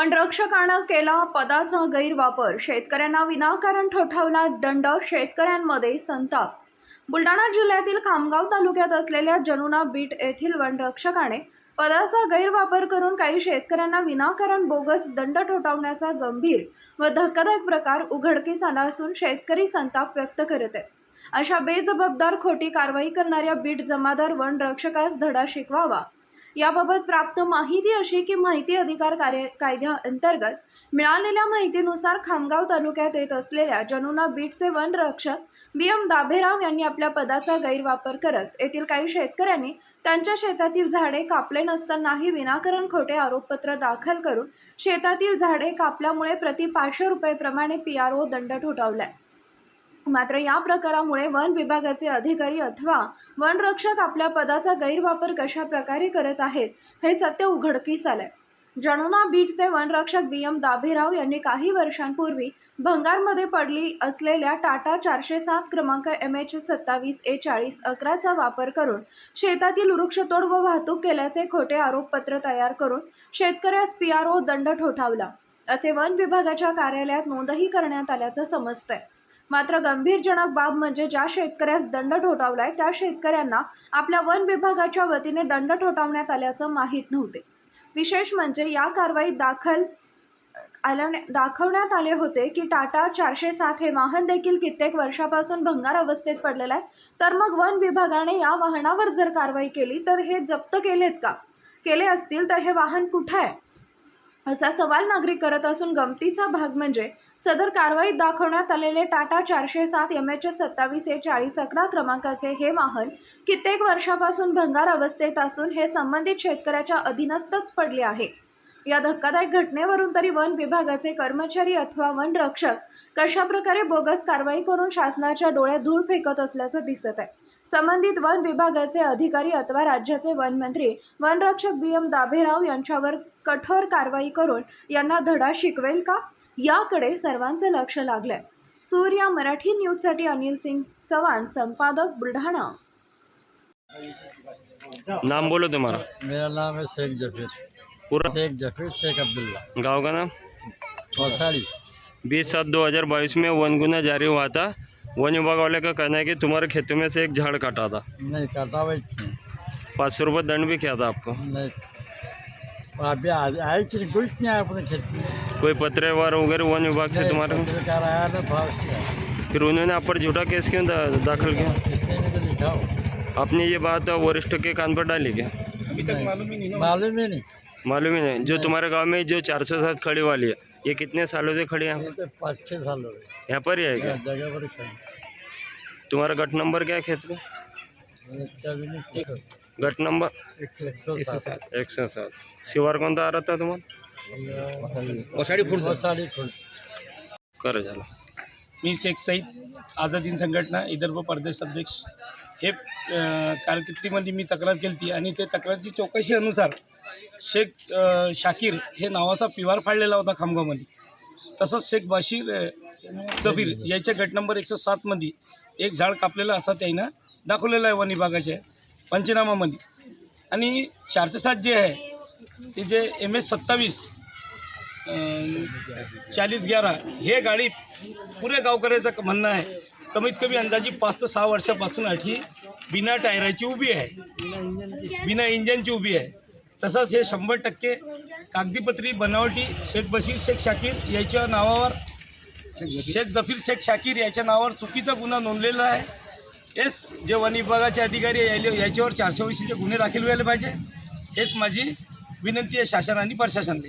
वनरक्षकानं केला पदाचा गैरवापर. शेतकऱ्यांना विनाकारण ठोठावला दंड शेतकऱ्यांमध्ये संताप. बुलढाणा जिल्ह्यातील खामगाव तालुक्यात असलेल्या जनुना बीट येथील वनरक्षकाने पदाचा गैरवापर करून काही शेतकऱ्यांना विनाकारण बोगस दंड ठोठावण्याचा गंभीर व धक्कादायक प्रकार उघडकीस आला असून शेतकरी संताप व्यक्त करत आहेत. अशा बेजबाबदार खोटी कारवाई करणाऱ्या बीट जमादार वनरक्षकास धडा शिकवावा. याबाबत प्राप्त माहिती अशी की माहिती अधिकार कार्य कायद्याअंतर्गत मिळालेल्या माहितीनुसार खामगाव तालुक्यात येत असलेल्या जनुना बीटचे वनरक्षक बी एम दाभेराव यांनी आपल्या पदाचा गैरवापर करत येथील काही शेतकऱ्यांनी त्यांच्या शेतातील झाडे कापले नसतानाही विनाकारण खोटे आरोपपत्र दाखल करून शेतातील झाडे कापल्यामुळे प्रति पाचशे रुपयेप्रमाणे पी आर ओ दंड ठोठावलाय. मात्र या प्रकारामुळे वन विभागाचे अधिकारी अथवा वनरक्षक आपल्या पदाचा गैरवापर कशा प्रकारे करत आहेत हे सत्य उघडकीस आलंय. जणुना बीटचे वनरक्षक बी. एम. दाभेराव यांनी काही वर्षांपूर्वी भंगारमध्ये पडली असलेल्या टाटा चारशे सात क्रमांक एम एच सत्तावीस ए चाळीस अकराचा वापर करून शेतातील वृक्षतोड व वाहतूक केल्याचे खोटे आरोपपत्र तयार करून शेतकऱ्यास पी आर ओ दंड ठोठावला. असे वन विभागाच्या कार्यालयात नोंदही करण्यात आल्याचं समजतंय. मात्र गंभीरजनक बाब म्हणजे ज्या शेतकऱ्यास दंड ठोठावलाय त्या शेतकऱ्यांना आपल्या वन विभागाच्या वतीने दंड ठोठावण्यात आल्याचं माहीत नव्हते. विशेष म्हणजे या कारवाईत दाखल आल्या दाखवण्यात आले होते की टाटा चारशे सात हे वाहन देखील कित्येक वर्षापासून भंगार अवस्थेत पडलेलं आहे. तर मग वन विभागाने या वाहनावर जर कारवाई केली तर हे जप्त केलेत का? केले असतील तर हे वाहन कुठं आहे? असा सवाल नागरिक करत असून गमतीचा भाग म्हणजे सदर कारवाईत दाखवण्यात आलेले टाटा चारशे सात एम एच सत्तावीस ए चाळीस अकरा क्रमांकाचे हे वाहन कित्येक वर्षापासून भंगार अवस्थेत असून हे संबंधित शेतकऱ्याच्या अधीनस्थच पडले आहे. या धक्कादायक घटनेवरून तरी वन विभागाचे कर्मचारी अथवा वनरक्षक कशाप्रकारे बोगस कारवाई करून शासनाच्या डोळ्यात धूळ फेकत असल्याचं दिसत आहे. संबंधित वन विभागाचे अधिकारी अथवा राज्याचे वनमंत्री वनरक्षक बी. एम. दाभेराव यांच्यावर कठोर कारवाई करून यांना धडा शिकवेल का? याकडे सर्वांचं लक्ष लागलंय. सूर्या मराठी न्यूजसाठी अनिल सिंग चव्हाण संपादक बुलढाणा. नाम बोलो तुम्हारा मेरा नाम है शेख जफीर. पूरा? शेख जफीर शेख अब्दुल्ला। गाँव का नाम? कौसाड़ी बीस सात दो हज़ार बाईस में वन गुना जारी हुआ था। वन विभाग वाले का कहना है कि तुम्हारे खेतों में से एक झाड़ काटा था। नहीं काटा नहीं पाँच सौ रुपये दंड भी किया था आपको। नहीं। अभी कुछ नहीं आया अपने खेत में। कोई पत्र व्यवहार वगैरह वन विभाग से तुम्हारे? फिर उन्होंने आप पर झूठा केस क्यों दा- दाखिल किया? तो आपने ये बात वरिष्ठ के कान पर डाली क्या? मालूम ही नहीं मालूम ही नहीं। जो तुम्हारे गांव में जो चार सौ सात खड़ी वाली है ये कितने सालों से खड़ी है? ये तो पाँच छः साल हो गए यहाँ पर ही है क्या? जगह पर खड़ी तुम्हारा गट नंबर क्या है खेत का? इसका भी नहीं एक सौ- गट नंबर एक सौ सात। एक सौ सात। शिवार कौन सा आ रहा था तुम्हारा? वसाड़ी कर झालं मी शेख सईद आझाद हिंद संघटना विदर्भ प्रदेश अध्यक्ष हे कारकिर्दीमध्ये मी तक्रार केली होती आणि ते तक्रारची चौकशी अनुसार शेख शाकीर हे नावाचा पिवार फाडलेला होता खामगावमध्ये. तसंच शेख बाशीर अ, याच्या गट नंबर एकशे सातमध्ये एक झाड कापलेलं असा त्यानं दाखवलेलं आहे वन विभागाच्या पंचनामामध्ये. आणि चारशे सात जे आहे ते जे एम एस सत्तावीस चाळीस ग्यारा हे गाडी पुरे गावकऱ्याचं म्हणणं आहे. कमीत कमी अंदाजे पाच ते सहा वर्षापासून ही बिना टायराची उभी आहे. बिना इंजनची उभी आहे. तसंच हे शंभर टक्के कागदीपत्री बनावटी शेख बशीर शेख शाकीर याच्या नावावर शेख जफीर शेख शाकीर याच्या नावावर चुकीचा गुन्हा नोंदलेला आहे. हेच जे वन विभागाचे अधिकारी यायले याच्यावर चारशे वर्षीचे गुन्हे दाखल व्हायला पाहिजे. हेच माझी विनंती आहे शासन आणि प्रशासनाला